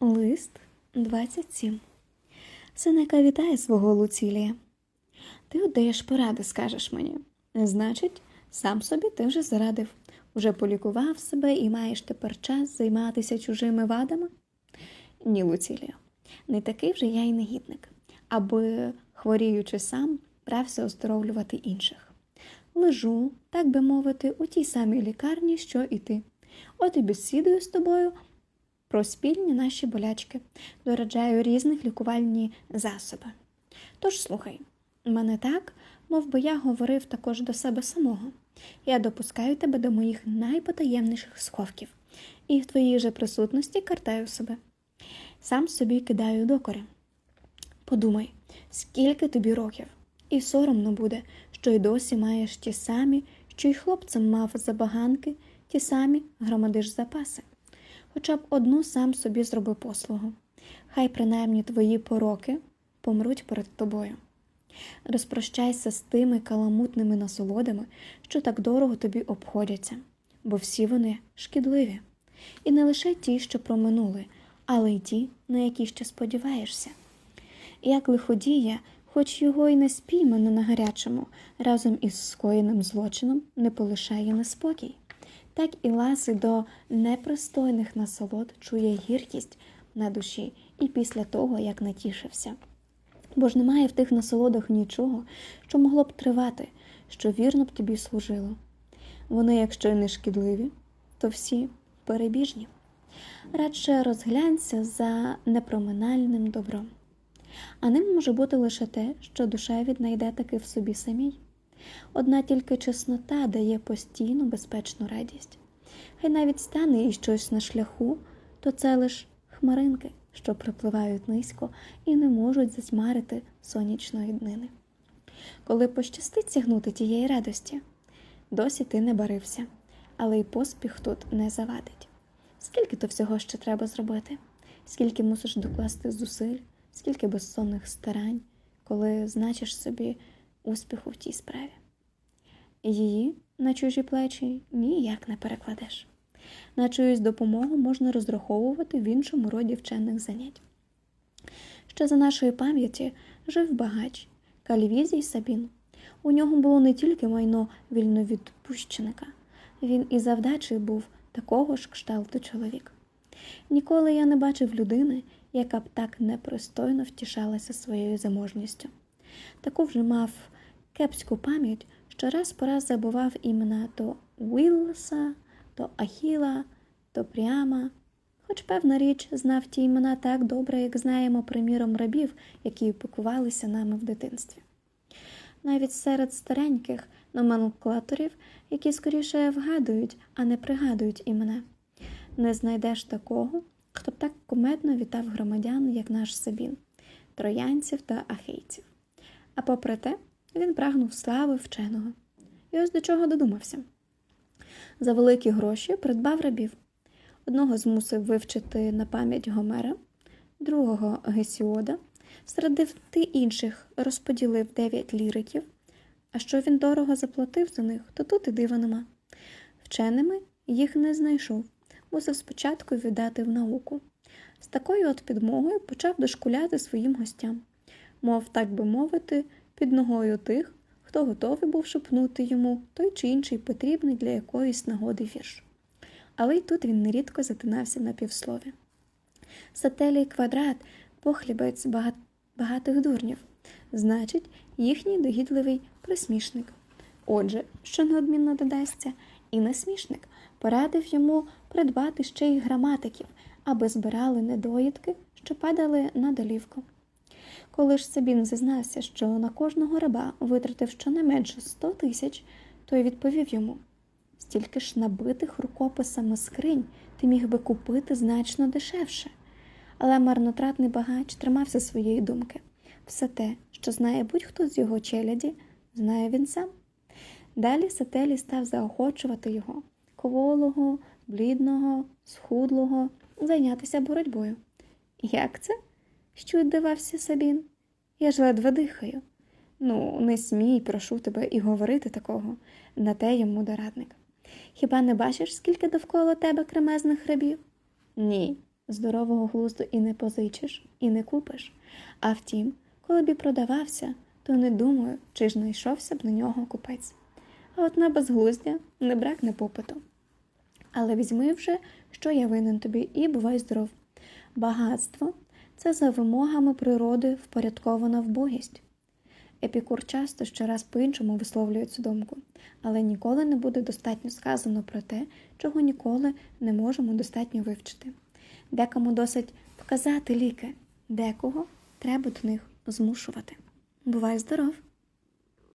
Лист 27. Сенека вітає свого Луцілія. Ти отдаєш поради, скажеш мені. Значить, сам собі ти вже зарадив, уже полікував себе і маєш тепер час займатися чужими вадами? Ні, Луцілія, не такий вже я й негідник, аби, хворіючи сам, брався оздоровлювати інших. Лежу, так би мовити, у тій самій лікарні, що і ти. От і бесідую з тобою про спільні наші болячки, дораджаю різних лікувальні засоби. Тож слухай, мене так, мов би я говорив також до себе самого. Я допускаю тебе до моїх найпотаємніших сховків, і в твоїй же присутності картаю себе. Сам собі кидаю докори. Подумай, скільки тобі років, і соромно буде, що й досі маєш ті самі, що й хлопцем мав забаганки, ті самі громадиш запаси. Хоча б одну сам собі зроби послугу. Хай принаймні твої пороки помруть перед тобою. Розпрощайся з тими каламутними насолодами, що так дорого тобі обходяться, бо всі вони шкідливі. І не лише ті, що проминули, але й ті, на які ще сподіваєшся. Як лиходія, хоч його й не спіймано на гарячому, разом із скоєним злочином не полишає неспокій, так і ласи до непристойних насолод чує гіркість на душі і після того, як натішився. Бо ж немає в тих насолодах нічого, що могло б тривати, що вірно б тобі служило. Вони, якщо й не шкідливі, то всі перебіжні. Радше розглянься за непроминальним добром. А ним може бути лише те, що душа віднайде таки в собі самій. Одна тільки чеснота дає постійну безпечну радість. Хай навіть стане їй щось на шляху, то це лиш хмаринки, що припливають низько і не можуть засмарити сонячної днини. Коли пощастить сягнути тієї радості, досі ти не барився, але й поспіх тут не завадить. Скільки то всього ще треба зробити, скільки мусиш докласти зусиль, скільки безсонних старань, коли значиш собі успіху в тій справі. Її на чужі плечі ніяк не перекладеш. На чиюсь допомогу можна розраховувати в іншому роді вчених занять. Ще за нашої пам'яті жив багач Калівізій Сабін. У нього було не тільки майно вільновідпущеника, він і завдачий був такого ж кшталту чоловік. Ніколи я не бачив людини, яка б так непристойно втішалася своєю заможністю. Таку вже мав кепську пам'ять, що раз по раз забував імена то Уілса, то Ахіла, то Пряма. Хоч, певна річ, знав ті імена так добре, як знаємо, приміром рабів, які опікувалися нами в дитинстві. Навіть серед стареньких номенклаторів, які скоріше вгадують, а не пригадують імена, не знайдеш такого, хто б так кумедно вітав громадян, як наш Сабін, троянців та ахейців. А попри те, він прагнув слави вченого. І ось до чого додумався. За великі гроші придбав рабів. Одного змусив вивчити на пам'ять Гомера, другого Гесіода, серед дев'яти інших розподілив дев'ять ліриків, а що він дорого заплатив за них, то тут і дива нема. Вченими їх не знайшов, мусив спочатку віддати в науку. З такою от підмогою почав дошкуляти своїм гостям, мов, так би мовити, під ногою тих, хто готовий був шепнути йому той чи інший потрібний для якоїсь нагоди вірш. Але й тут він нерідко затинався на півслові. Сателій квадрат похлібець багат... багатих дурнів, значить, їхній догідливий присмішник. Отже, що неодмінно додасться, і насмішник порадив йому придбати ще й граматиків, аби збирали недоїдки, що падали на долівку. Коли ж Сабін зізнався, що на кожного раба витратив щонайменше сто тисяч, то й відповів йому стільки ж набитих рукописами скринь ти міг би купити значно дешевше. Але марнотратний багач тримався своєї думки. Все те, що знає будь-хто з його челяді, знає він сам. Далі Сателі став заохочувати його, кволого, блідного, схудлого, зайнятися боротьбою. Як це? Що дивався Сабін. Я ж ледве дихаю. Ну, не смій, прошу тебе, і говорити такого, на те йому дорадник. Хіба не бачиш, скільки довкола тебе кремезних рабів? Ні, здорового глузду і не позичиш, і не купиш. А втім, коли б і продавався, то не думаю, чи ж знайшовся б на нього купець. А от на безглуздя не бракне попиту. Але візьми вже, що я винен тобі, і бувай здоров. Багатство це за вимогами природи впорядкована вбогість. Епікур часто щораз по-іншому висловлює цю думку, але ніколи не буде достатньо сказано про те, чого ніколи не можемо достатньо вивчити. Декому досить показати ліки, декого треба до них змушувати. Бувай здоров!